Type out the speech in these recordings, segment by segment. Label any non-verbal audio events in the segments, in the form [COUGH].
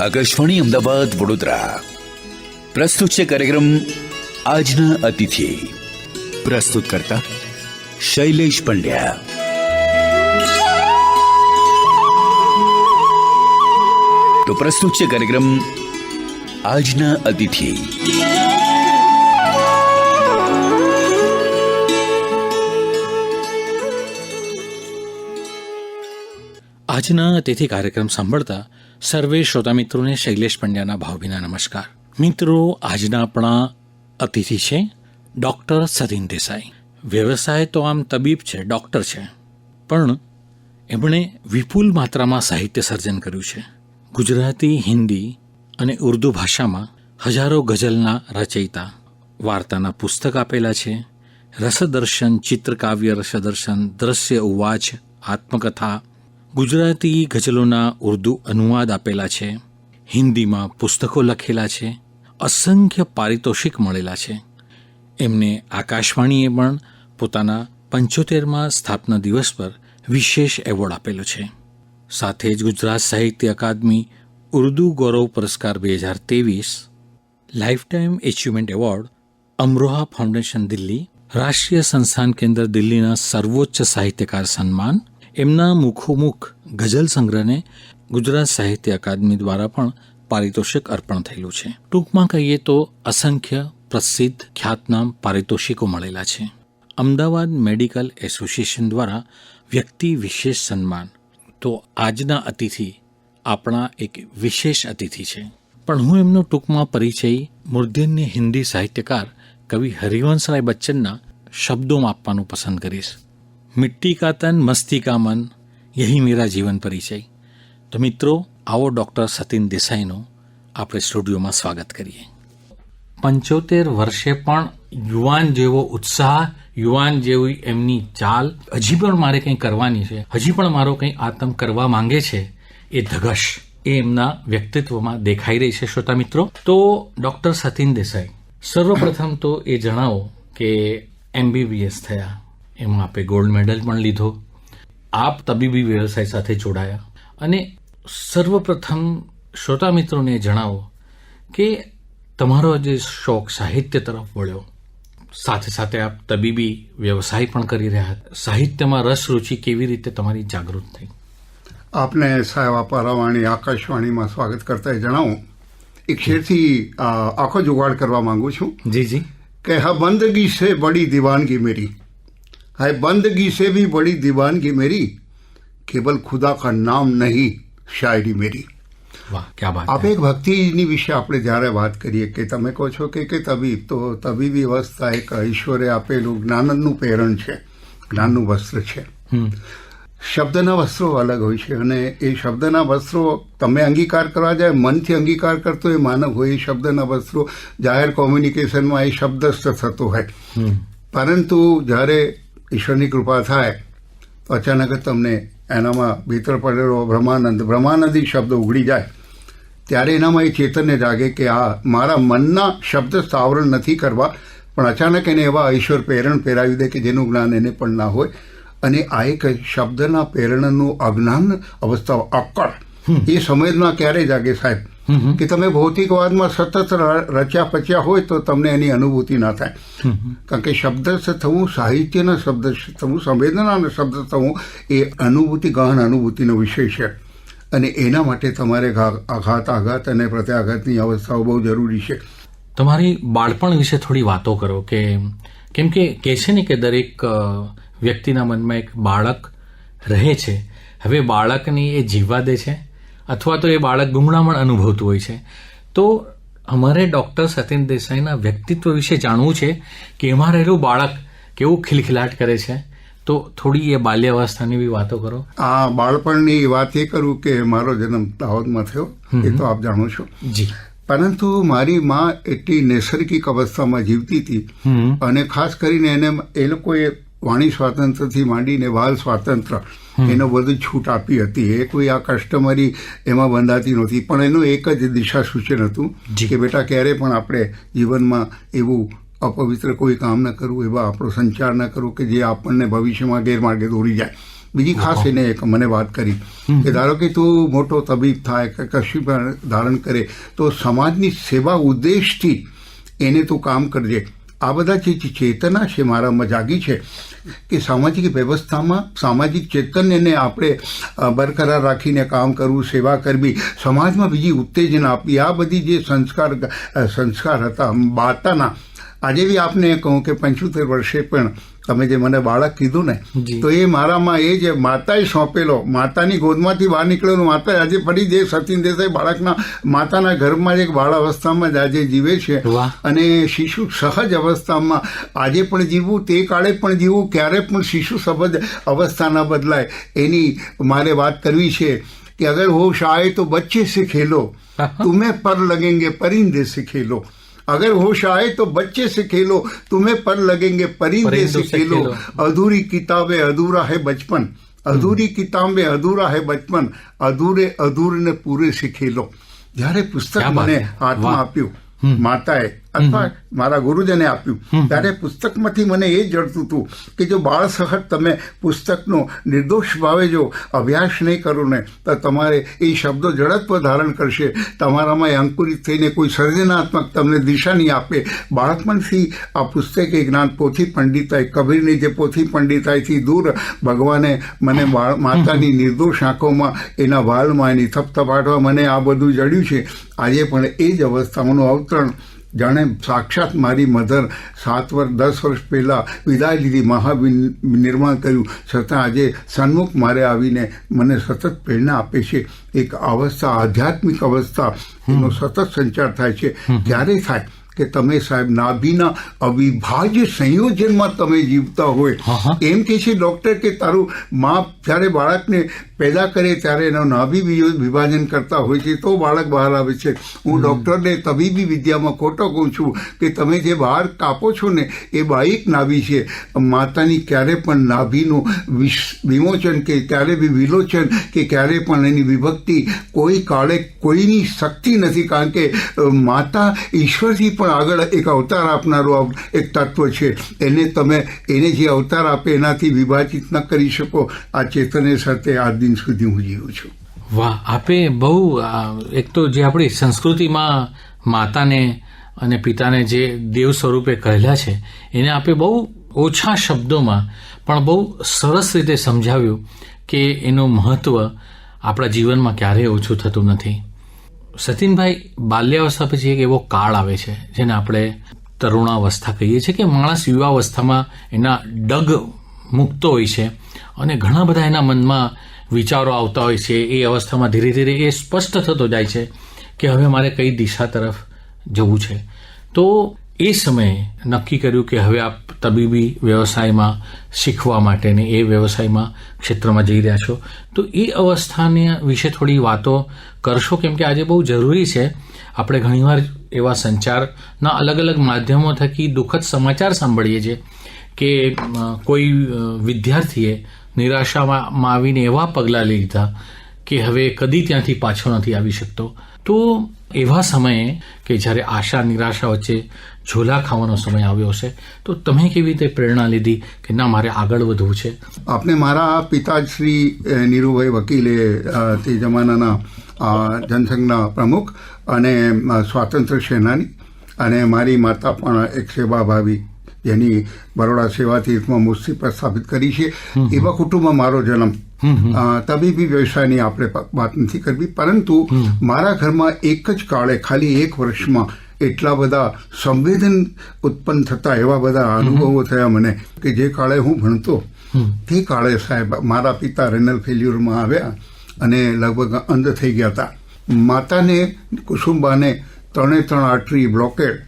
આકાશવાણી અમદાવાદ વડોદરા. પ્રસ્તુત છે કાર્યક્રમ આજના અતિથિ. પ્રસ્તુત કરતા શૈલેષ પંડ્યા. તો પ્રસ્તુત છે કાર્યક્રમ આજના અતિથિ. આજના અતિથિ કાર્યક્રમ સાંભળતા સર્વે શ્રોતા મિત્રોને શૈલેષ પંડ્યાના ભાવભીના નમસ્કાર. મિત્રો, આજના આપણા અતિથિ છે ડૉક્ટર સતીન દેસાઈ. વ્યવસાય તો આમ તબીબ છે, ડૉક્ટર છે. પણ એમણે વિપુલ માત્રામાં સાહિત્ય સર્જન કર્યું છે. ગુજરાતી, હિન્દી અને ઉર્દુ ભાષામાં હજારો ગઝલના રચયિતા, વાર્તાના પુસ્તક આપેલા છે. રસદર્શન, ચિત્રકાવ્ય, રસદર્શન, દ્રશ્ય, ઉવાચ, આત્મકથા ગુજરાતી ગઝલોના ઉર્દુ અનુવાદ આપેલા છે, હિન્દીમાં પુસ્તકો લખેલા છે, અસંખ્ય પારિતોષિક મળેલા છે. એમને આકાશવાણીએ પણ પોતાના પંચોતેરમાં સ્થાપના દિવસ પર વિશેષ એવોર્ડ આપેલો છે. સાથે જ ગુજરાત સાહિત્ય અકાદમી ઉર્દુ ગૌરવ પુરસ્કાર બે હજાર ત્રેવીસ life time achievement award, Amroha foundation Delhi, રાષ્ટ્રીય સંસ્થાન કેન્દ્ર દિલ્હીના સર્વોચ્ચ સાહિત્યકાર સન્માન એમના મુખોમુખ ગઝલ સંગ્રહને ગુજરાત સાહિત્ય અકાદમી દ્વારા પણ પારિતોષિક અર્પણ થયેલું છે. ટૂંકમાં કહીએ તો અસંખ્ય પ્રસિદ્ધ ખ્યાતનામ પારિતોષિકો મળેલા છે. અમદાવાદ મેડિકલ એસોસિએશન દ્વારા વ્યક્તિ વિશેષ સન્માન. તો આજના અતિથિ આપણા એક વિશેષ અતિથિ છે. પણ હું એમનો ટૂંકમાં પરિચય મૂર્ધન્ય હિન્દી સાહિત્યકાર કવિ હરિવંશરાય બચ્ચનના શબ્દોમાં આપવાનું પસંદ કરીશ. મિટ્ટી કા તન મસ્તી કા મન યહી મેરા જીવન પરિચય તો મિત્રો આવો ડૉક્ટર સતીન દેસાઈનો આપણે સ્ટુડિયોમાં સ્વાગત કરીએ પંચોતેર વર્ષે પણ યુવાન જેવો ઉત્સાહ યુવાન જેવી એમની ચાલ હજી પણ મારે કંઈ કરવાની છે હજી પણ મારો કંઈ આતમ કરવા માંગે છે એ ધગશ એ એમના વ્યક્તિત્વમાં દેખાઈ રહી છે શ્રોતા મિત્રો તો ડૉક્ટર સતીન દેસાઈ સર્વપ્રથમ તો એ જણાવો કે એમબીબીએસ થયા એમાં આપે ગોલ્ડ મેડલ પણ લીધો. આપ તબીબી વ્યવસાય સાથે જોડાયા. અને સર્વપ્રથમ શ્રોતા મિત્રોને જણાવો કે તમારો જે શોખ સાહિત્ય તરફ વળ્યો. સાથે સાથે આપ તબીબી વ્યવસાય પણ કરી રહ્યા. હતા સાહિત્યમાં રસ રુચિ કેવી રીતે તમારી જાગૃત થઈ? આપને સાહેબ પારાવાણી આકાશવાણીમાં સ્વાગત કરતા જણાવું. એક શેરથી આખો જુગાડ કરવા માંગુ છું. જી જી. કે હા બંદગી છે બડી દીવાનગી મેરી. है बंदगी से भी बड़ी दीवानगी मेरी केवल खुदा का नाम नहीं શાયરી મેરી વાહ ક્યાં વાત આપણે એક ભક્તિની વિશે આપણે જ્યારે વાત કરીએ કે તમે કહો છો કે કે તબીબ તો તબીબી અવસ્થા એક ઈશ્વરે આપેલું જ્ઞાનનું પ્રેરણ છે જ્ઞાનનું વસ્ત્ર છે શબ્દના વસ્ત્રો અલગ હોય છે અને એ શબ્દના વસ્ત્રો તમે અંગીકાર કરવા જાય મનથી અંગીકાર કરતો એ માનવ હોય એ શબ્દના વસ્ત્રો જાહેર કોમ્યુનિકેશનમાં એ શબ્દસ્થ થતો હોય પરંતુ જ્યારે ઈશ્વરની કૃપા થાય તો અચાનક જ તમને એનામાં ભીતર પડેલો બ્રહ્માનંદ બ્રહ્માનંદી શબ્દ ઉઘડી જાય. ત્યારે એનામાં એ ચેતનને જાગે કે આ મારા મનના શબ્દ સ્થાવરણ નથી કરવા પણ અચાનક એને એવા ઈશ્વર પ્રેરણ પહેરાવી દે કે જેનું જ્ઞાન એને પણ ના હોય. અને આ એક શબ્દના પ્રેરણનું અજ્ઞાન અવસ્થા અક્કડ. એ સમજમાં ક્યારે જાગે સાહેબ? કે તમે ભૌતિકવાદમાં સતત રચ્યા પચ્યા હોય તો તમને એની અનુભૂતિ ના થાય. કારણ કે શબ્દ થવું સાહિત્યના શબ્દ થવું સંવેદનાના શબ્દ થવું એ અનુભૂતિ ગહન અનુભૂતિનો વિષય છે. અને એના માટે તમારે આઘાત આઘાત અને પ્રત્યાઘાતની અવસ્થાઓ બહુ જરૂરી છે. તમારી બાળપણ વિશે થોડી વાતો કરો કે કેમ કે કહે છે ને કે દરેક વ્યક્તિના મનમાં એક બાળક રહે છે. હવે બાળકને એ જીવવા દે છે? અથવા તો એ બાળક ગુમડામણ અનુભવતું હોય છે. તો અમારે ડૉક્ટર સતીન દેસાઈના વ્યક્તિત્વ વિશે જાણવું છે કે એમાં રહેલું બાળક કેવું ખિલખિલાટ કરે છે. તો થોડી એ બાલ્યાવસ્થાની બી વાતો કરો. આ બાળપણની વાત એ કરું કે મારો જન્મ દાહોદમાં થયો. એ તો આપ જાણો છો. જી. પરંતુ મારી માં એટલી નૈસર્ગિક અવસ્થામાં જીવતી હતી અને ખાસ કરીને એને એ લોકોએ વાણી સ્વાતંત્ર્યથી માંડીને વાલ સ્વાતંત્ર્ય એનો બધું છૂટ આપી હતી. એ કોઈ આ કસ્ટમરી એમાં બંધાતી નહોતી. પણ એનું એક જ દિશા સૂચન હતું કે બેટા ક્યારે પણ આપણે જીવનમાં એવું અપવિત્ર કોઈ કામ ન કરવું એવા આપણો સંચાર ન કરવો કે જે આપણને ભવિષ્યમાં ગેરમાર્ગે દોરી જાય. બીજી ખાસ એને એક મને વાત કરી કે ધારો કે તું મોટો તબીબ થાય કે કશું પણ ધારણ કરે તો સમાજની સેવા ઉદ્દેશથી એને તું કામ કરજે. આ બધા જે ચેતના છે, મારામાં જાગી છે, કે સામાજિક વ્યવસ્થામાં, સામાજિક ચેતન્યને આપણે બરકરાર રાખીને કામ કરવું, સેવા કરવી, સમાજમાં બીજી ઉત્તેજના આપવી, આ બધી જે સંસ્કાર સંસ્કાર હતા બાતાના આજે બી આપને કહું કે પંચોતેર વર્ષે પણ તમે જે મને બાળક કીધું ને તો એ મારામાં એ જે માતાએ સોંપેલો માતાની ગોદમાંથી બહાર નીકળેલો માતા આજે ફરી જે સચિન દેસાઈ બાળકના માતાના ગર્ભમાં એક બાળ અવસ્થામાં જ આજે જીવે છે. અને શિશુ સહજ અવસ્થામાં આજે પણ જીવવું તે કાળે પણ જીવવું ક્યારે પણ શિશુ સહજ અવસ્થા ના બદલાય. એની મારે વાત કરવી છે કે અગર હો શાહે તો બચ્ચે શીખેલો. ખેલો [LAUGHS] તુમે પર લગેંગે પરિંદે શીખેલો. अगर होश आए तो बच्चे से खेलो तुम्हें पर लगेंगे परिंदे परिंदों से से खेलो खेलो। अधूरी किताबें अधूरा है बचपन अधूरी किताबें अधूरा है बचपन अधूरे अधूरे ने पूरे से खेलो જ્યારે પુસ્તક ક્યા બાત મને હે. હાથમાં વાહ. આપ્યું માતાએ અથવા મારા ગુરુજને આપ્યું. ત્યારે પુસ્તકમાંથી મને એ જડતું હતું કે જો બાળ સહજ તમે પુસ્તકનો નિર્દોષ ભાવે જો અભ્યાસ નહીં કરો ને તો તમારે એ શબ્દો જડત્વ ધારણ કરશે. તમારામાં એ અંકુરિત થઈને કોઈ સર્જનાત્મક તમને દિશા નહીં આપે. બાળકપણથી આ પુસ્તક એ જ્ઞાન પોથી પંડિતાઈ કબીરની જે પોથી પંડિતાઈથી દૂર ભગવાને મને બાળ- માતાની નિર્દોષ આંખોમાં એના વાલમાં એની થપથપાટવા મને આ બધું જડ્યું છે. આજે પણ એ જ અવસ્થાઓનું અવતરણ જાણે સાક્ષાત મારી મધર સાત વર્ષ દસ વર્ષ પહેલાં વિદાય લીધી મહાનિર્માણ કર્યું. છતાં આજે સન્મુખ મારે આવીને મને સતત પ્રેરણા આપે છે. એક અવસ્થા આધ્યાત્મિક અવસ્થા એનો સતત સંચાર થાય છે. ક્યારે થાય કે તમે સાહેબ નાભીના અવિભાજ્ય સંયોજનમાં તમે જીવતા હોય. એમ કે છે ડૉક્ટર કે તારું મા જ્યારે બાળકને પેદા કરે ત્યારે એનો નાભી વિભાજન કરતા હોય છે તો બાળક બહાર આવે છે. હું ડૉક્ટરને તબીબી વિદ્યામાં ખોટો કહું છું કે તમે જે બહાર કાપો છો ને એ બાઈક નાભી છે. માતાની ક્યારે પણ નાભીનું વિમોચન કે ક્યારે બી વિલોચન કે ક્યારે પણ એની વિભક્તિ કોઈ કાળે કોઈની શક્તિ નથી કારણ કે માતા ઈશ્વરથી પણ આગળ એક અવતાર આપનારું એક તત્વ છે. એને તમે, એને જે અવતાર આપે એનાથી વિભાજિત ન કરી શકો. આ ચેતને સાથે આ દિન સુધી હું જીવું છું. વાહ, આપે બહુ એક તો જે આપણી સંસ્કૃતિમાં માતાને અને પિતાને જે દેવ સ્વરૂપે કહેલા છે, એને આપે બહુ ઓછા શબ્દોમાં પણ બહુ સરસ રીતે સમજાવ્યું કે એનું મહત્વ આપણા જીવનમાં ક્યારેય ઓછું થતું નથી. સતીનભાઈ, બાલ્યાવસ્થા પછી એક એવો કાળ આવે છે, જેને આપણે તરુણાવસ્થા કહીએ છીએ કે માણસ યુવાવસ્થામાં એના ડગ મૂકતો હોય છે અને ઘણા બધા એના મનમાં વિચારો આવતા હોય છે. એ અવસ્થામાં ધીરે ધીરે એ સ્પષ્ટ થતો જાય છે કે હવે મારે કઈ દિશા તરફ જવું છે. તો એ સમયે નક્કી કર્યું કે હવે આપ તબીબી વ્યવસાયમાં શીખવા માટેની એ વ્યવસાયમાં ક્ષેત્રમાં જઈ રહ્યા છો. તો એ અવસ્થાને વિશે થોડી વાતો કરશો? કેમ કે આજે બહુ જરૂરી છે. આપણે ઘણીવાર એવા સંચારના અલગ અલગ માધ્યમો થકી દુઃખદ સમાચાર સાંભળીએ છીએ કે કોઈ વિદ્યાર્થીએ નિરાશામાં આવીને એવા પગલાં લીધા કે હવે કદી ત્યાંથી પાછો નથી આવી શકતો. તો એવા સમયે કે જ્યારે આશા, નિરાશા વચ્ચે ઝોલા ખાવાનો સમય આવ્યો હશે? તો તમે કેવી રીતે પ્રેરણા લીધી કે ના મારે આગળ વધવું છે? આપને મારા પિતાશ્રી નીરુભાઈ વકીલે તે જમાનાના જનસંઘના પ્રમુખ અને સ્વાતંત્ર્ય સેનાની અને મારી માતા પણ એક સેવાભાવી જેની બરોડા સેવાતીર્થમાં મૂર્તિ પ્રસ્થાપિત કરી છે. એવા કુટુંબમાં મારો જન્મ. તબીબી વ્યવસાયની આપણે વાત નથી કરવી પરંતુ મારા ઘરમાં એક જ કાળે ખાલી એક વર્ષમાં એટલા બધા સંવેદન ઉત્પન્ન થતા એવા બધા અનુભવો થયા મને કે જે કાળે હું ભણતો તે કાળે સાહેબ મારા પિતા રેનલ ફેલ્યુરમાં આવ્યા અને લગભગ અંધ થઈ ગયા હતા. માતાને કુસુંબાને ત્રણે ત્રણ આટરી બ્લોકેડ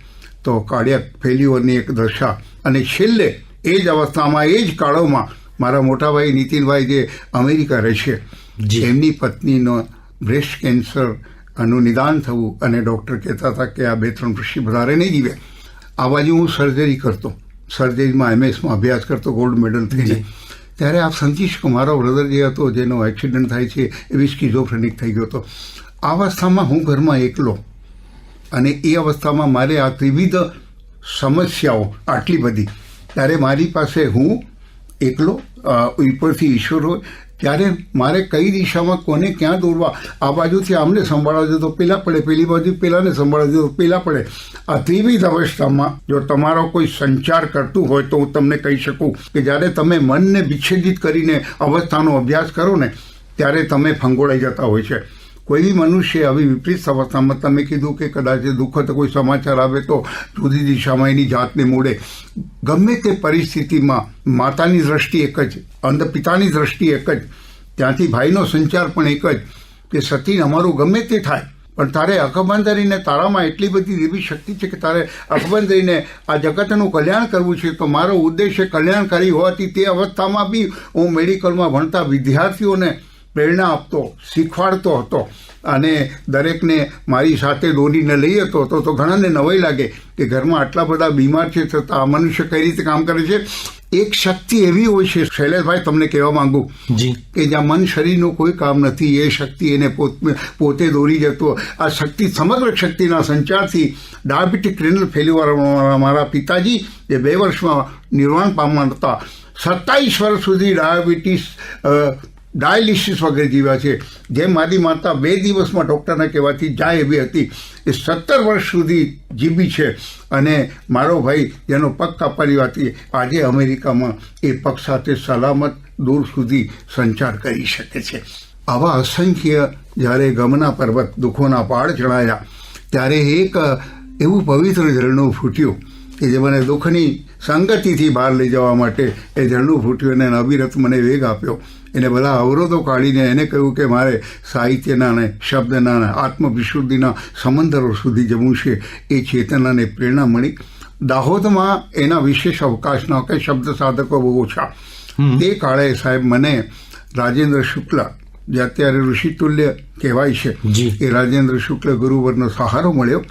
તો કાર્ડિયાક ફેલ્યુઅરની એક દશા. અને છેલ્લે એ જ અવસ્થામાં એ જ કાળોમાં મારા મોટાભાઈ નીતિનભાઈ જે અમેરિકા રહે છે. એમની પત્નીનો બ્રેસ્ટ કેન્સર નું નિદાન થવું અને ડૉક્ટર કહેતા હતા કે આ બે ત્રણ વર્ષથી વધારે નહીં જીવે. આ બાજુ હું સર્જરી કરતો. સર્જરીમાં એમએસમાં અભ્યાસ કરતો ગોલ્ડ મેડલ થઈને. ત્યારે આ સંતીશ કુમારો મારો બ્રધર જે હતો જેનો એક્સિડન્ટ થાય છે એવી સ્કીઝોફ્રેનિક થઈ ગયો હતો. આ અવસ્થામાં હું ઘરમાં એકલો અને એ અવસ્થામાં મારે આ ત્રિવિધ સમસ્યાઓ આટલી બધી. ત્યારે મારી પાસે હું એકલો ઉપરથી ઈશ્વર હોય ત્યારે મારે કઈ દિશામાં કોને ક્યાં દોરવા? આ બાજુથી આમને સંભાળવા જોઈએ તો પેલા પડે, પેલી બાજુ પેલાને સંભાળવા જોઈએ તો પેલા પડે. આ ત્રિવિધ અવસ્થામાં જો તમારો કોઈ સંચાર કરતું હોય તો હું તમને કહી શકું કે જ્યારે તમે મનને વિચ્છેદિત કરીને અવસ્થાનો અભ્યાસ કરો ને, ત્યારે તમે ફંગોળાઈ જતા હોય છે. કોઈ બી મનુષ્ય આવી વિપરીત અવસ્થામાં તમે કીધું કે કદાચ દુઃખદ કોઈ સમાચાર આવે તો જુદી દિશામાં એની જાતને મોડે. ગમે તે પરિસ્થિતિમાં માતાની દ્રષ્ટિ એક જ, અંધ પિતાની દ્રષ્ટિ એક જ, ત્યાંથી ભાઈનો સંચાર પણ એક જ, કે સતીન અમારું ગમે તે થાય. પણ તારે અકબંધરીને તારામાં એટલી બધી એવી શક્તિ છે કે તારે અકબંધરીને આ જગતનું કલ્યાણ કરવું છે, તો મારો ઉદ્દેશ્ય કલ્યાણકારી હોવાથી તે અવસ્થામાં બી હું મેડિકલમાં ભણતા વિદ્યાર્થીઓને પ્રેરણા આપતો શીખવાડતો હતો અને દરેકને મારી સાથે દોરીને લઈ જતો હતો તો ઘણાને નવાઈ લાગે કે ઘરમાં આટલા બધા બીમાર છે છતાં આ મનુષ્ય કઈ રીતે કામ કરે છે? એક શક્તિ એવી હોય છે શૈલેષભાઈ તમને કહેવા માંગુ જી. કે જ્યાં મન શરીરનું કોઈ કામ નથી એ શક્તિ એને પોત પોતે દોરી જતો. આ શક્તિ સમગ્ર શક્તિના સંચારથી ડાયાબિટીક રેનલ ફેલ્યુઅર મારા પિતાજી જે બે વર્ષમાં નિર્વાણ પામવા હતા. સત્તાવીસ વર્ષ સુધી ડાયાબિટીસ ડાયાલિસિસ વગેરે જીવ્યા છે જે મારી માતા બે દિવસમાં ડૉક્ટરના કહેવાથી જાય એવી હતી. એ સત્તર વર્ષ સુધી જીવી છે અને મારો ભાઈ જેનો પગ કાપવાની વાત આજે અમેરિકામાં એ પગ સાથે સલામત દૂર સુધી સંચાર કરી શકે છે. આવા અસંખ્ય જ્યારે ગમના પર્વત દુઃખોના પહાડ ચડાયા, ત્યારે એક એવું પવિત્ર ઝરણું ફૂટ્યું કે જે મને દુઃખની સંગતિથી બહાર લઈ જવા માટે એ ઝરણું ફૂટ્યું અને અવિરત મને વેગ આપ્યો. એને બધા અવરોધો કાઢીને એને કહ્યું કે મારે સાહિત્યના ને શબ્દના ને આત્મવિશુદ્ધિના સમંદરો સુધી જવું છે. એ ચેતનાને પ્રેરણા મળી. દાહોદમાં એના વિશેષ અવકાશના કે શબ્દ સાધકો બહુ ઓછા. તે કાળે સાહેબ મને રાજેન્દ્ર શુક્લ જે અત્યારે ઋષિતુલ્ય કહેવાય છે એ રાજેન્દ્ર શુક્લ ગુરુવરનો સહારો મળ્યો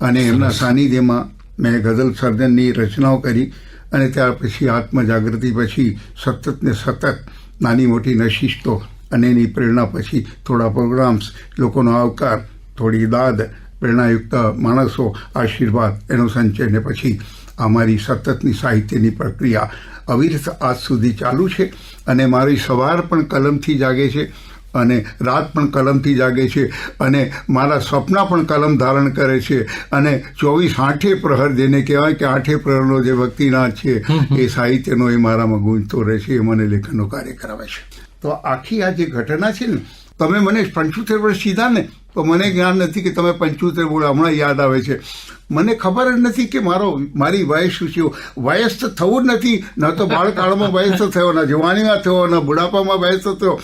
અને એમના સાનિધ્યમાં મેં ગઝલ સર્જનની રચનાઓ કરી અને ત્યાર પછી આત્મજાગૃતિ પછી સતત ને સતત નાની મોટી નશિસ્તો અને એની પ્રેરણા પછી થોડા પ્રોગ્રામ્સ લોકોનો આવકાર, થોડી દાદ, પ્રેરણાયુક્ત માણસો, આશીર્વાદ, એનો સંચય ને પછી અમારી સતતની સાહિત્યની પ્રક્રિયા અવિરત આજ સુધી ચાલુ છે અને મારી સવાર પણ કલમથી જાગે છે. અને રાત પણ કલમથી જાગે છે અને મારા સપના પણ કલમ ધારણ કરે છે અને ચોવીસ આઠે પ્રહર જેને કહેવાય કે આઠે પ્રહરનો જે ભક્તિનાથ છે એ સાહિત્યનો એ મારામાં ગુંજતો રહે છે એ મને લેખનનો કાર્ય કરાવે છે. તો આખી આ જે ઘટના છે ને તમે મને પંચોતેર વર્ષ સીધા ને તો મને જ્ઞાન નથી કે તમે પંચોતેર બોલો હમણાં યાદ આવે છે. મને ખબર જ નથી કે મારો મારી વયસ શું છે વયસ તો થવું જ નથી ન તો બાળકાળમાં વયસ તો થયો ના જવાનીમાં થયો ના બુઢાપામાં વયસ તો થયો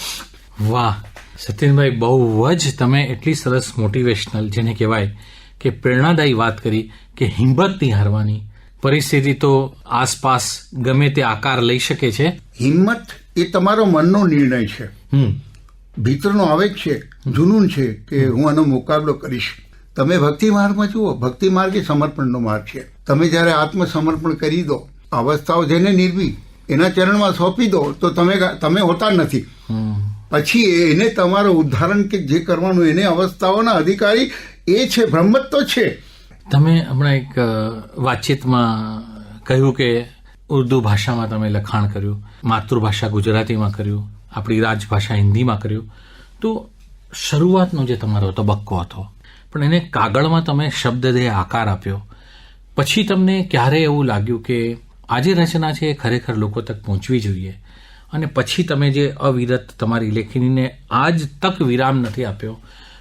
વાહ સતીનભાઈ બહુ જ તમે એટલી સરસ મોટિવેશનલ જેને કહેવાય કે પ્રેરણાદાયી વાત કરી કે હિંમત નહીં હારવાની. પરિસ્થિતિ તો આસપાસ ગમે તે આકાર લઈ શકે છે. હિંમત એ તમારો મનનો નિર્ણય છે. ભીતરનો આવેગ છે જુનૂન છે કે હું આનો મુકાબલો કરીશ. તમે ભક્તિ માર્ગમાં જુઓ ભક્તિ માર્ગ એ સમર્પણનો માર્ગ છે. તમે જ્યારે આત્મસમર્પણ કરી દો અવસ્થાઓ જેને નિર્વી એના ચરણમાં સોંપી દો તો તમે તમે હોતા નથી. પછી એને તમારું ઉદાહરણ કે જે કરવાનું એને અવસ્થાઓના અધિકારી એ છે બ્રહ્મ તો છે. તમે હમણાં એક વાતચીતમાં કહ્યું કે ઉર્દુ ભાષામાં તમે લખાણ કર્યું, માતૃભાષા ગુજરાતીમાં કર્યું, આપણી રાજભાષા હિન્દીમાં કર્યું. તો શરૂઆતનો જે તમારો તબક્કો હતો, પણ એને કાગળમાં તમે શબ્દદેહ આકાર આપ્યો. પછી તમને ક્યારે એવું લાગ્યું કે આ જે રચના છે એ ખરેખર લોકો તક પહોંચવી જોઈએ? અને પછી તમે જે અવિરત તમારી લેખનીને આજ તક વિરામ નથી આપ્યો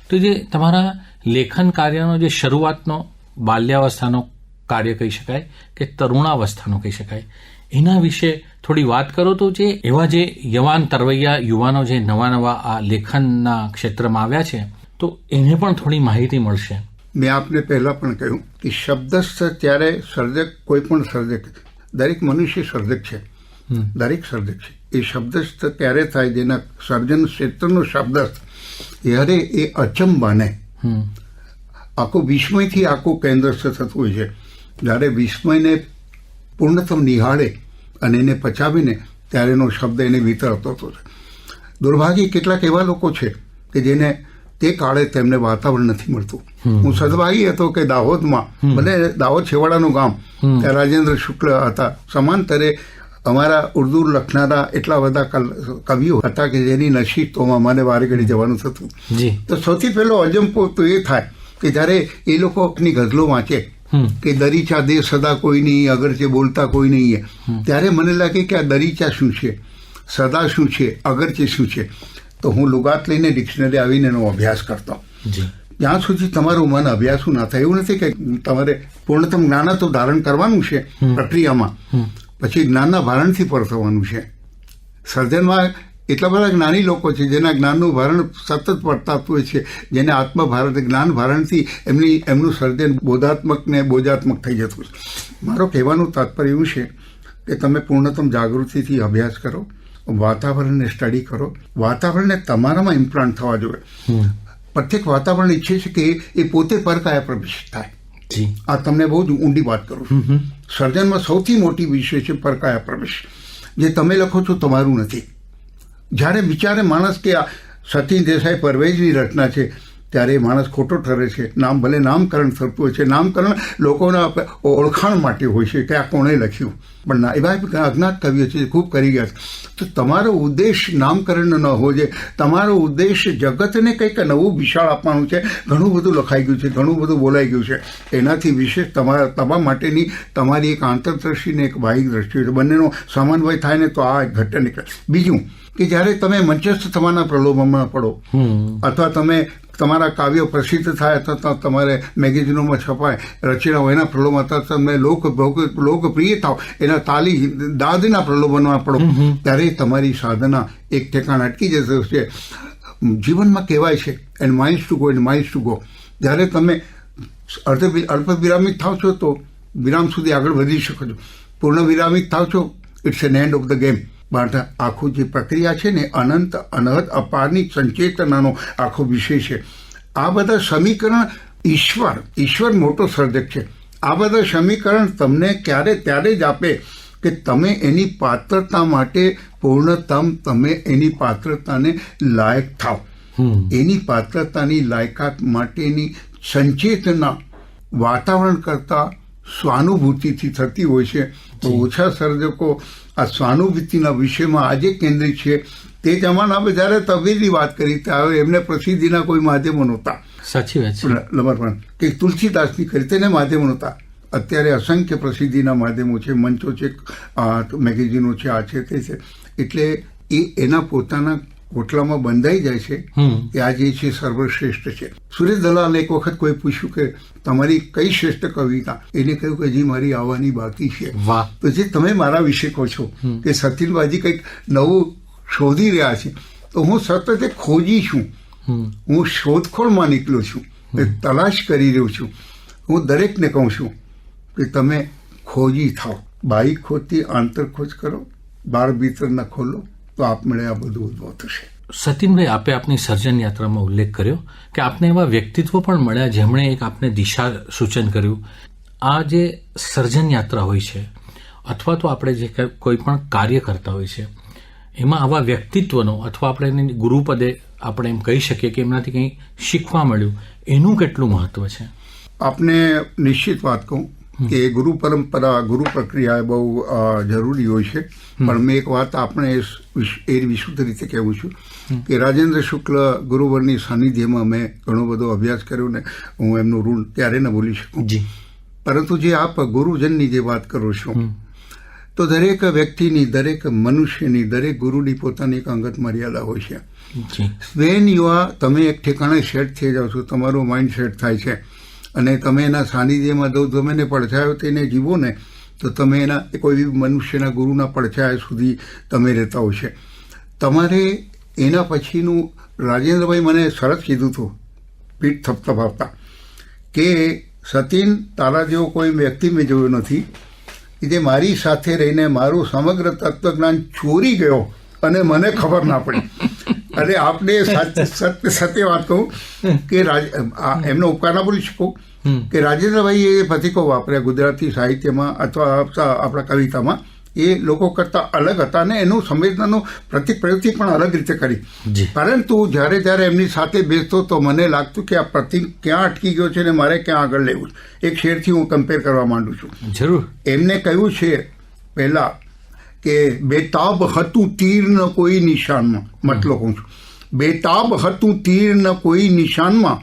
તો જે તમારા લેખન કાર્યનો જે શરૂઆતનો બાલ્યાવસ્થાનો કાર્ય કહી શકાય કે તરુણાવસ્થાનો કહી શકાય એના વિશે થોડી વાત કરો તો જે એવા જે યવાન તરવૈયા યુવાનો જે નવા નવા આ લેખનના ક્ષેત્રમાં આવ્યા છે તો એને પણ થોડી માહિતી મળશે. મેં આપને પહેલાં પણ કહ્યું કે શબ્દસ્થ ત્યારે સર્જક કોઈ પણ સર્જક દરેક મનુષ્ય સર્જક છે. દરેક સર્જક છે. એ શબ્દસ્થ ત્યારે થાય જેના સર્જન ક્ષેત્રનો શબ્દસ્થ. ત્યારે એ અચંબાને આખું વિસ્મયથી આખું કેન્દ્રસ્થ થતું હોય છે. જ્યારે વિસ્મયને પૂર્ણતમ નિહાળે અને એને પચાવીને ત્યારે એનો શબ્દ એને વિતરતો હતો દુર્ભાગ્ય કેટલાક એવા લોકો છે કે જેને તે કાળે તેમને વાતાવરણ નથી મળતું. હું સદભાગી હતો કે દાહોદમાં ભલે દાહોદ છેવાડાનું ગામ ત્યાં રાજેન્દ્ર શુક્લ હતા. સમાંતરે અમારા ઉર્દુ લખનારા એટલા બધા કવિઓ હતા કે જેની નસીબતોમાં મને વારે ઘડી જવાનું થતું. તો સૌથી પહેલો અજંપો તો એ થાય કે જ્યારે એ લોકોની ગઝલો વાંચે કે દરીચા દેવ સદા કોઈ નહીં અગરચે બોલતા કોઈ નહીં ત્યારે મને લાગે કે આ દરીચા શું છે? સદા શું છે? અગરચે શું છે? તો હું લુગાત લઈને ડિક્શનરી આવીને એનો અભ્યાસ કરતો. જ્યાં સુધી તમારું મન અભ્યાસું ના થાય એવું નથી કે તમારે પૂર્ણતમ જ્ઞાન તો ધારણ કરવાનું છે પ્રક્રિયામાં. પછી જ્ઞાનના ભારણથી પર થવાનું છે. સર્જનમાં એટલા બધા જ્ઞાની લોકો છે જેના જ્ઞાનનું ભારણ સતત વર્તાતું હોય છે જેને આત્મભારત જ્ઞાન ભારણથી એમની એમનું સર્જન બોધાત્મક ને બોજાત્મક થઈ જતું છે. મારો કહેવાનું તાત્પર્ય એવું છે કે તમે પૂર્ણતમ જાગૃતિથી અભ્યાસ કરો વાતાવરણને સ્ટડી કરો. વાતાવરણને તમારામાં ઇમ્પ્લાન્ટ થવા જોઈએ. પ્રત્યેક વાતાવરણ ઈચ્છે છે કે એ પોતે પરકાયા પ્રવેશ થાય. આ તમને બહુ જ ઊંડી વાત કરું છું. સર્જનમાં સૌથી મોટી વિષય છે પરકાયા પ્રવેશ. જે તમે લખો છો તમારું નથી. જ્યારે વિચારે માણસ કે આ સતીન દેસાઈ પરવેજની રચના છે ત્યારે એ માણસ ખોટો ઠરે છે. નામ ભલે નામકરણ થતું હોય છે. નામકરણ લોકોના ઓળખાણ માટે હોય છે કે આ કોણે લખ્યું. પણ ના, એવા અજ્ઞાત કવિઓ છે ખૂબ કરી ગયા છે. તો તમારો ઉદ્દેશ નામકરણ ન હોવો જોઈએ. તમારો ઉદ્દેશ જગતને કંઈક નવું વિશાળ આપવાનું છે. ઘણું બધું લખાઈ ગયું છે, ઘણું બધું બોલાઈ ગયું છે. એનાથી વિશેષ તમારા તમારા માટેની તમારી એક આંતરદ્રષ્ટિ ને એક બાહ્ય દ્રષ્ટિ બંનેનો સમન્વય થાય ને તો આ ઘટ્ટ નીકળે. બીજું કે જ્યારે તમે મંચસ્થ થવાના પ્રલોભનમાં પડો અથવા તમે તમારા કાવ્યો પ્રસિદ્ધ થાય અથવા તો તમારે મેગેઝિનોમાં છપાય રચેલા હોય એના પ્રલોભન અથવા તમે લોક લોકપ્રિય થાવ એના તાલી દાદના પ્રલોભનમાં પડો ત્યારે તમારી સાધના એક ઠેકાણ અટકી જશે છે. જીવનમાં કહેવાય છે and mind to go and mind to go જ્યારે તમે અર્ધ અલ્પ વિરામિત થાવ છો તો વિરામ સુધી આગળ વધી શકો છો. પૂર્ણ વિરામિત થાવ છો it's an end of the game માટે આખું જે પ્રક્રિયા છે ને અનંત અનહદ અપારની સંચેતનાનો આખો વિષય છે. આ બધા સમીકરણ ઈશ્વર ઈશ્વર મોટો સર્જક છે. આ બધા સમીકરણ તમને ક્યારે ત્યારે જ આપે કે તમે એની પાત્રતા માટે પૂર્ણતમ તમે એની પાત્રતાને લાયક થાવ. એની પાત્રતાની લાયકાત માટેની સંચેતના વાતાવરણ કરતાં સ્વાનુભૂતિથી થતી હોય છે. તો ઓછા સર્જકો આ સ્વાનુભૂતિના વિષયમાં આજે કેન્દ્રિત છે. તે જમાનામાં જ્યારે તબીરની વાત કરી ત્યારે એમને પ્રસિદ્ધિના કોઈ માધ્યમો નહોતા. સાચી વાત છે. લમરપણ કે તુલસીદાસની કરી તેને માધ્યમો નહોતા. અત્યારે અસંખ્ય પ્રસિદ્ધિના માધ્યમો છે મંચો છે મેગેઝિનો છે આ છે તે છે. એટલે એ એના પોતાના કોટલામાં બંધાઈ જાય છે કે આ જે છે સર્વશ્રેષ્ઠ છે. સુરેશ દલાલ એક વખત કોઈ પૂછ્યું કે તમારી કઈ શ્રેષ્ઠ કવિતા? એને કહ્યું કે હજી મારી આવવાની બાકી છે. વાહ. તો જે તમે મારા વિશે કહો છો કે સતીનબાજી કંઈક નવું શોધી રહ્યા છે તો હું સતત ખોજી છું. હું શોધખોળમાં નીકળ્યો છું. તલાશ કરી રહ્યો છું. હું દરેકને કહું છું કે તમે ખોજી થાઓ. બાઈ ખોદથી આંતર ખોજ કરો. બાર ભીતર ન ખોલો. તો આપમેળે આ બધું ઉદ્ભવ થશે. સતીનભાઈ આપે આપની સર્જન યાત્રામાં ઉલ્લેખ કર્યો કે આપને એવા વ્યક્તિત્વ પણ મળ્યા જેમણે એક આપને દિશા સૂચન કર્યું. આ જે સર્જન યાત્રા હોય છે અથવા તો આપણે જે કોઈ પણ કાર્ય કરતા હોય છે એમાં આવા વ્યક્તિત્વનો અથવા આપણે એને ગુરુપદે આપણે એમ કહી શકીએ કે એમનાથી કંઈ શીખવા મળ્યું એનું કેટલું મહત્વ છે? આપને નિશ્ચિત વાત કહું કે ગુરુ પરંપરા ગુરુ પ્રક્રિયા બહુ જરૂરી હોય છે. પણ મેં એક વાત આપણે એ વિશુદ્ધ રીતે કહેવું છું કે રાજેન્દ્ર શુક્લ ગુરુવરની સાનિધ્યમાં મેં ઘણો બધો અભ્યાસ કર્યો ને હું એમનું ઋણ ત્યારે ન ભૂલી શકું. જી. પરંતુ જે આપ ગુરુજનની જે વાત કરો છો તો દરેક વ્યક્તિની દરેક મનુષ્યની દરેક ગુરુની પોતાની એક અંગત મર્યાદા હોય છે. સ્વેન વેન યુવા તમે એક ઠેકાણે સેટ થઈ જાઓ છો તમારું માઇન્ડ સેટ થાય છે. અને તમે એના સાનિધ્યમાં જો તમે એને પડછાયો તેને જીવો ને, તો તમે એના કોઈ મનુષ્યના ગુરુના પડછાયા સુધી તમે રહેતા હોય છે. તમારે એના પછીનું, રાજેન્દ્રભાઈ મને સરસ કીધું હતું પીઠ થપથપાવતા, કે સતીન, તારા જેવો કોઈ વ્યક્તિ મેં જોયો નથી. જે મારી સાથે રહીને મારું સમગ્ર તત્વજ્ઞાન ચોરી ગયો અને મને ખબર ના પડી. [LAUGHS] અને આપને સત્ય સત્ય વાત કહું કે એમનો ઉપકાર ના બોલી શકું. કે રાજેન્દ્રભાઈ એ પ્રતિકો વાપર્યા ગુજરાતી સાહિત્યમાં અથવા આપણા કવિતામાં. એ લોકો કરતા અલગ હતા અને એનું સંવેદનાનું પ્રતિક પ્રવૃત્તિ પણ અલગ રીતે કરી. પરંતુ જ્યારે જ્યારે એમની સાથે બેસતો તો મને લાગતું કે આ પ્રતિક ક્યાં અટકી ગયો છે ને મારે ક્યાં આગળ લેવું એક શેરથી હું કમ્પેર કરવા માંડું છું. જરૂર. એમને કહ્યું છે પહેલા કે બેતાબ હતું તીર ન કોઈ નિશાનમાં મતલબ કહું છું. બેતાબ હતું તીર ન કોઈ નિશાનમાં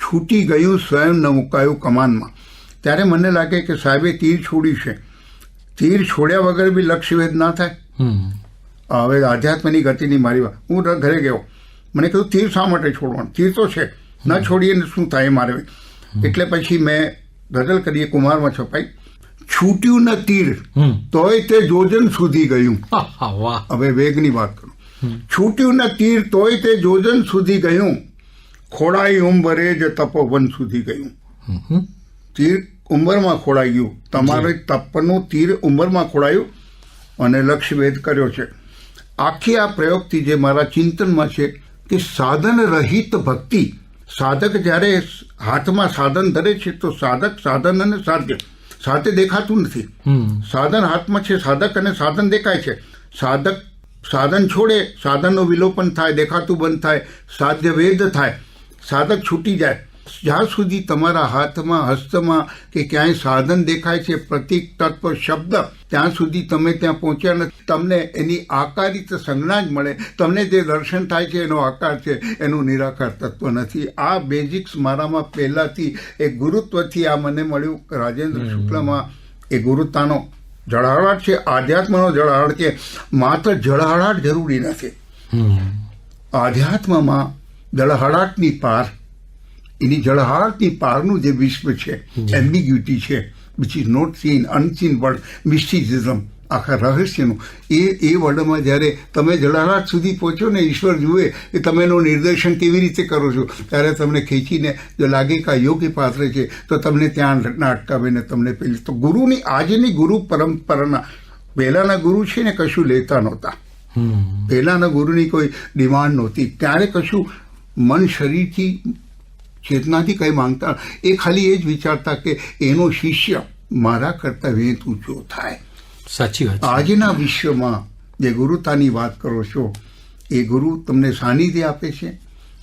છૂટી ગયું સ્વયં ન મુકાયું કમાનમાં. ત્યારે મને લાગે કે સાહેબે તીર છોડ્યું છે. તીર છોડ્યા વગર બી લક્ષ્યભેદ ના થાય. હવે આધ્યાત્મની ગતિની મારી વાત. હું ઘરે ગયો. મને કીધું તીર શા માટે છોડવાનું? તીર તો છે. ન છોડીએ ને શું થાય મારે? એટલે પછી મેં ગઝલ કરીએ કુમારમાં છપાઈ. છૂટ્યું ન તીર તોય તે જોજન સુધી ગયું. [LAUGHS] હવે વેગની વાત કરું. છૂટ્યું ન તીર તોય તે જોજન સુધી ગયું. ખોડાઈ ઉંબરે જ તપોવન સુધી ગયું. તીર ઉંબરમાં ખોડાઈ ગયું. તમારે તપનું તીર ઉંબરમાં ખોડાયું અને લક્ષ્યભેદ કર્યો છે. આખી આ પ્રયોગથી જે મારા ચિંતનમાં છે કે સાધન રહિત ભક્તિ સાધક જ્યારે હાથમાં સાધન ધરે છે તો સાધક સાધન અને સાધ્ય સાથે દેખાતું નથી. સાધન હાથમાં છે સાધક અને સાધન દેખાય છે. સાધક સાધન છોડે સાધનનું વિલોપન થાય દેખાતું બંધ થાય સાધ્ય વેદ થાય. સાધક છૂટી જાય. જ્યાં સુધી તમારા હાથમાં હસ્તમાં કે ક્યાંય સાધન દેખાય છે પ્રતિક તત્વ શબ્દ ત્યાં સુધી તમે ત્યાં પહોંચ્યા નથી. તમને એની આકારિત સંજ્ઞા જ મળે. તમને જે દર્શન થાય છે એનો આકાર છે એનું નિરાકાર તત્વ નથી. આ બેઝિક્સ મારામાં પહેલાંથી એ ગુરુત્વથી આ મને મળ્યું. રાજેન્દ્ર શુક્લમાં એ ગુરુતાનો જળહળાટ છે આધ્યાત્મનો જળહળાટ છે. માત્ર જળહળાટ જરૂરી નથી. આધ્યાત્મમાં જળહળાટની પાર એની જળહળાટની પારનું જે વિશ્વ છે એમ્બિગ્યુટી છે which is not seen unseen word mysticism આખા રહસ્યનું. એ એ વર્ડમાં જ્યારે તમે જળહળાટ સુધી પહોંચો ને ઈશ્વર જુએ કે તમે એનું નિર્દેશન કેવી રીતે કરો છો? ત્યારે તમને ખેંચીને જો લાગે કે આ યોગ્ય પાત્ર છે તો તમને ત્યાં અટકાવીને તમને પેલી તો ગુરુની આજની ગુરુ પરંપરાના પહેલાના ગુરુ છે ને કશું લેતા નહોતા. પહેલાના ગુરુની કોઈ ડિમાન્ડ નહોતી. ત્યારે કશું મન શરીરથી ચેતનાથી કંઈ માંગતા એ ખાલી એ જ વિચારતા કે એનો શિષ્ય મારા કરતાં વેંત ઊંચો થાય. સાચી વાત આજના વિશ્વમાં જે ગુરુતાની વાત કરો છો એ ગુરુ તમને સાનિધ્ય આપે છે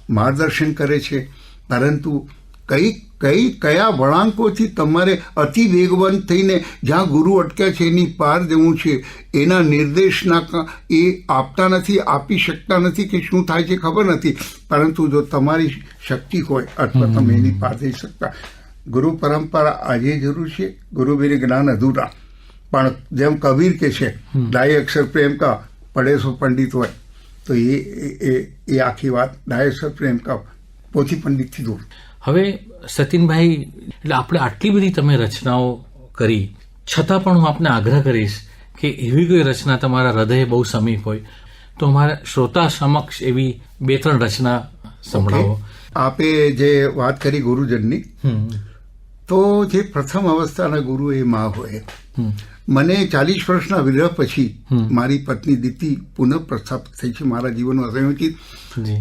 માર્ગદર્શન કરે છે પરંતુ કઈ કઈ કયા વળાંકોથી તમારે અતિ વેગવાન થઈને જ્યાં ગુરુ અટક્યા છે એની પાર જવું છે એના નિર્દેશના એ આપતા નથી આપી શકતા નથી કે શું થાય છે ખબર નથી. પરંતુ જો તમારી શક્તિ હોય અથવા તમે એની પાર જઈ શકતા. ગુરુ પરંપરા આજે જરૂર છે. ગુરુ બિન જ્ઞાન અધૂરા. પણ જેમ કબીર કે છે ડાય અક્ષર પ્રેમ કા પડે સો પંડિત હોય તો એ એ- એ એ આખી વાત ડાય અક્ષર પ્રેમ કા પોથી પંડિતથી દૂર. હવે સતીનભાઈ એટલે આપણે આટલી બધી તમે રચનાઓ કરી છતાં પણ હું આપને આગ્રહ કરીશ કે એવી કોઈ રચના તમારા હૃદય બહુ સમીપ હોય તો અમારા શ્રોતા સમક્ષ એવી બે ત્રણ રચના સંભળાવો. આપે જે વાત કરી ગુરુજનની તો જે પ્રથમ અવસ્થાના ગુરુ એ મા હોય મને ચાલીસ વર્ષના વિરહ પછી મારી પત્ની દીપ્તિ પુનઃ પ્રસ્થાપિત થઈ છે મારા જીવનમાં સંયોજિત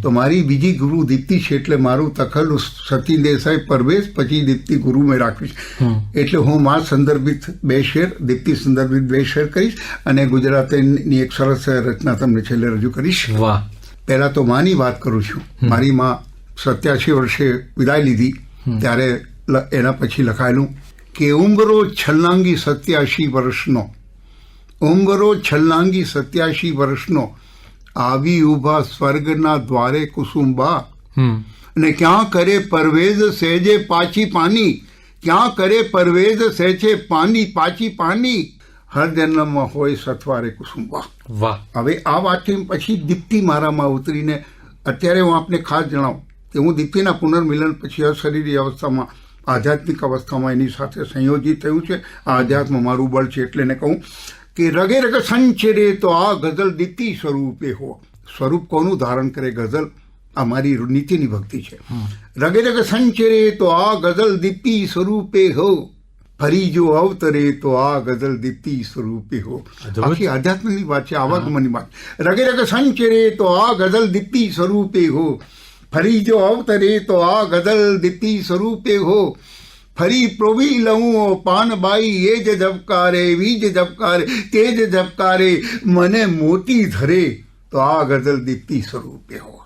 તો મારી બીજી ગુરુ દીપ્તિ છે એટલે મારું તખલ સતી દેસાઈ પરવેશ પછી દીપ્તિ ગુરુ મેં રાખ્યું છે. એટલે હું માં સંદર્ભિત બે શેર દીપ્તિ સંદર્ભિત બે શેર કરીશ અને ગુજરાતની એક સરસ રચના તમને છેલ્લે રજૂ કરીશ. વાહ. પહેલા તો માની વાત કરું છું. મારી માં સત્યાસી વર્ષે વિદાય લીધી. ત્યારે એના પછી લખાયેલું કે ઉંબરો છલ્લાંગી સત્યાસી વર્ષનો. ઉંબરો છલ્લાંગી સત્યાસી વર્ષનો. આવી ઊભા સ્વર્ગના દ્વારે કુસુંબા અને ને ક્યાં કરે પરવેઝ સહેજે પાછી પાની? ક્યાં કરે પરવેજ સહેજે પાની પાછી પાની? હર જન્મમાં હોય સથવારે કુસુંબા વાહ. હવે આ વાક્ય પછી દીપ્તિ મારામાં ઉતરીને અત્યારે હું આપને ખાસ જણાવું કે હું દીપ્તિના પુનર્મિલન પછી અશરીરી અવસ્થામાં આધ્યાત્મિક અવસ્થામાં એની સાથે સંયોજિત થયું છે. આ આધ્યાત્મ મારું બળ છે એટલે એને કહું કે રગે રગ સંચરે તો આ ગઝલ દીતિ સ્વરૂપે હો. સ્વરૂપ કોનું? ધારણ કરે ગઝલ. આ મારી નીતિની ભક્તિ છે. રગે રગ સંચરે તો આ ગઝલ દીપ્તિ સ્વરૂપે હો. ફરી જો અવતરે તો આ ગઝલ દીપ્તિ સ્વરૂપે હો. આખી આધ્યાત્મની વાત છે આવાગમનની વાત. રગે રગે સંચરે તો આ ગઝલ દીપ્તિ સ્વરૂપે હો. ફરી જો અવતરે તો આ ગઝલ દિતિ સ્વરૂપે હો. ફરી પ્રોવી લઉં પાનબાઈ એ જ ઝબકારે વીજ ઝબકારે તે જ ઝબકારે મને મોતી ધરે તો આ ગઝલ દીપ્તિ સ્વરૂપે હો.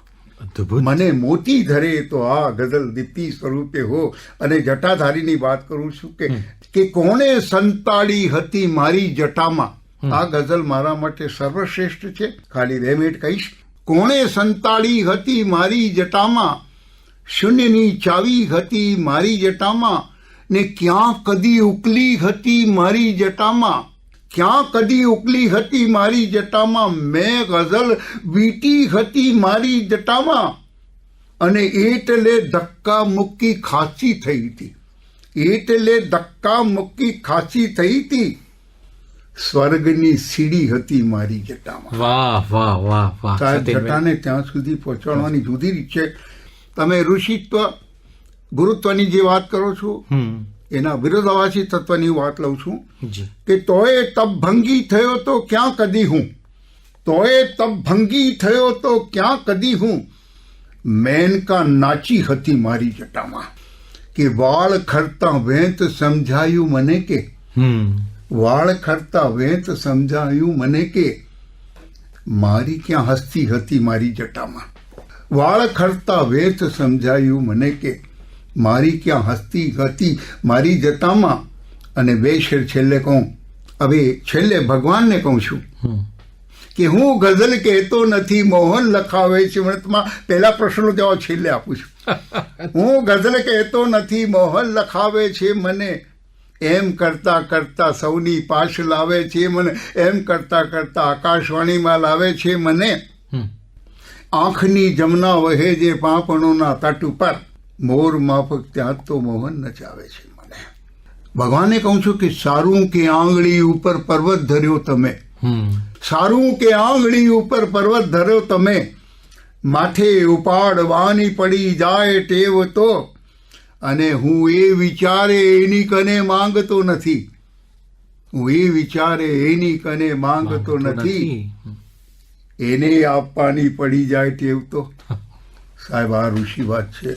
મને મોતી ધરે તો આ ગઝલ દીપ્તિ સ્વરૂપે હો. અને જટાધારીની વાત કરું છું કે કે કોણે સંતાડી હતી મારી જટામાં? આ ગઝલ મારા માટે સર્વશ્રેષ્ઠ છે. ખાલી બે મિનિટ કહીશ. કોણે સંતાડી હતી મારી જટામાં? શૂન્યની ચાવી હતી મારી જટામાં? ને ક્યાં કદી ઉકલી હતી મારી જટામાં? ક્યાં કદી ઉકલી હતી મારી જટામાં? મેં ગઝલ વીટી હતી મારી જટામાં. અને એટલે ધક્કા મુક્કી ખાંસી થઈ હતી. એટલે ધક્કા મુક્કી ખાંસી થઈ હતી. સ્વર્ગની સીડી હતી મારી જટામાં વાહ વાહ વાહ વાહ. જટાને ત્યાં સુધી પહોંચાડવાની જુદી રીત છે. તમે ઋષિત્વ ગુરુત્વની જે વાત કરો છો એના વિરોધાભાસી તત્વની વાત લઉં છું કે તોય તપ ભંગી થયો તો ક્યાં કદી હું? તોય તપ ભંગી થયો તો ક્યાં કદી હું? મેનકા નાચી હતી મારી જટામાં કે વાળ ખરતા વેંત સમજાયું મને કે વાળ ખરતા વેંત સમજાયું મને કે મારી ક્યાં હસ્તી હતી મારી જટામાં? વાળ ખરતા વેત સમજાયું મને કે મારી ક્યાં હસ્તી હતી મારી જટામાં? અને બે શેર છેલ્લે કહું હવે છેલ્લે ભગવાનને કહું છું કે હું ગઝલ કહેતો નથી મોહન લખાવે છે મૃતમાં પહેલા પ્રશ્નનો જવાબ છેલ્લે આપું છું. [LAUGHS] હું ગઝલ કહેતો નથી મોહન લખાવે છે મને. એમ કરતાં કરતાં સૌની પાશ લાવે છે મને એમ કરતાં કરતાં આકાશવાણીમાં લાવે છે મને. આંખની જમના વહે જે પાંપણોના તટ ઉપર મોર માફક ત્યાં તો મોહન નચાવે છે મને. ભગવાને કહું છું કે સારું કે આંગળી ઉપર પર્વત ધર્યો તમે. સારું કે આંગળી ઉપર પર્વત ધર્યો તમે. માથે ઉપાડવાની પડી જાય ટેવ તો અને હું એ વિચારે એની કને માંગતો નથી. હું એ વિચારે એની કને માંગતો નથી. એને આપવાની પડી જાય ટેવ તો. [LAUGHS] સાહેબ આ ઋષિ વાત છે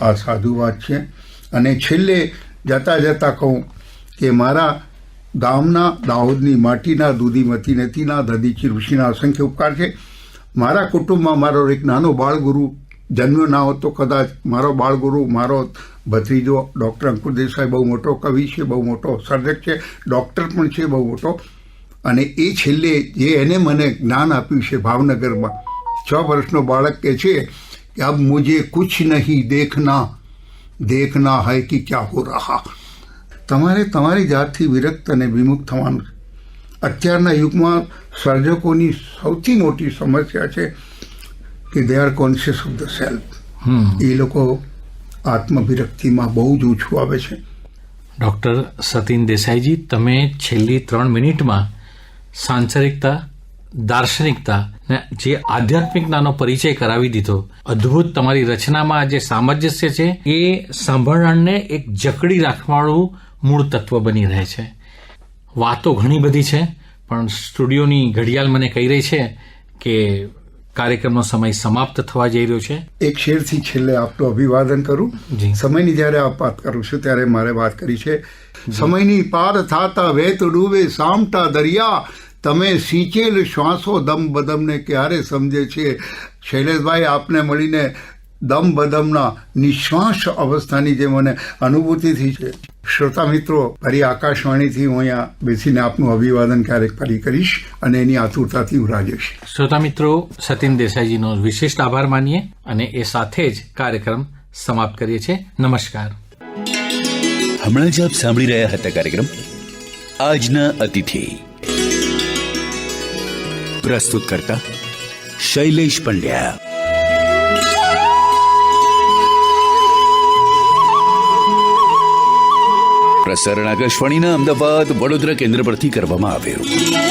આ સાધુ વાત છે. અને છેલ્લે જતા જતા કહું કે મારા ગામના દાહોદની માટીના દૂધીમતી નથીના દધીચી ઋષિના અસંખ્ય ઉપકાર છે. મારા કુટુંબમાં મારો એક નાનો બાળગુરુ જન્મ્યો ના હોત તો કદાચ મારો બાળગુરુ મારો ભત્રીજો ડૉક્ટર અંકુર દેસાઈ બહુ મોટો કવિ છે બહુ મોટો સર્જક છે ડૉક્ટર પણ છે બહુ મોટો. અને એ છેલ્લે જે એને મને જ્ઞાન આપ્યું છે ભાવનગરમાં છ વર્ષનો બાળક કે છે કે અબ મુજે કુછ નહીં દેખના દેખના હૈ કે ક્યાં હો રહા. તમારે તમારી જાતથી વિરક્ત અને વિમુખ થવાનું છે. અત્યારના યુગમાં સર્જકોની સૌથી મોટી સમસ્યા છે કે they are conscious of the self એ લોકો આત્મવિરક્તિમાં બહુ જ ઓછું આવે છે. ડૉક્ટર સતીન દેસાઈજી, તમે છેલ્લી ત્રણ મિનિટમાં સાંસારિકતા, દાર્શનિકતા ને જે આધ્યાત્મિકતાનો પરિચય કરાવી દીધો, અદ્ભુત તમારી રચનામાં જે સામંજસ્ય છે, એ સાંભળણને એક જકડી રાખવાળું મૂળ તત્વ બની રહે છે. વાતો ઘણી બધી છે, પણ સ્ટુડિયોની ઘડિયાળ મને કહી રહી છે કે કાર્યક્રમનો સમય સમાપ્ત થવા જઈ રહ્યો છે. એક શેરથી છેલ્લે આપનું અભિવાદન કરું. સમયની જ્યારે આપ વાત કરું છું ત્યારે મારે વાત કરી છે. સમયની પાર થાતા વેત ડૂબે સામટા દરિયા. તમે સિંચેલ શ્વાસો દમ બદમને ક્યારે સમજે છે? શૈલેષભાઈ આપને મળીને દમ બદમના નિશ્વાસ અવસ્થાની જે મને અનુભૂતિ થઈ છે. શ્રોતા મિત્રો ફરી આકાશવાણીથી હું અહીંયા બેસીને આપનું અભિવાદન ક્યારેક ફરી કરીશ અને એની આતુરતાથી હું રાજેશ શ્રોતા મિત્રો સતીન દેસાઈજીનો વિશિષ્ટ આભાર માનીએ અને એ સાથે જ કાર્યક્રમ સમાપ્ત કરીએ છીએ. નમસ્કાર. હમણાં જ આપ સાંભળી રહ્યા હતા કાર્યક્રમ. આજના અતિથિ. પ્રસ્તુત કરતા શૈલેષ પંડ્યા. પ્રસારણ આકાશવાણીના અમદાવાદ વડોદરા કેન્દ્ર પરથી કરવામાં આવ્યું.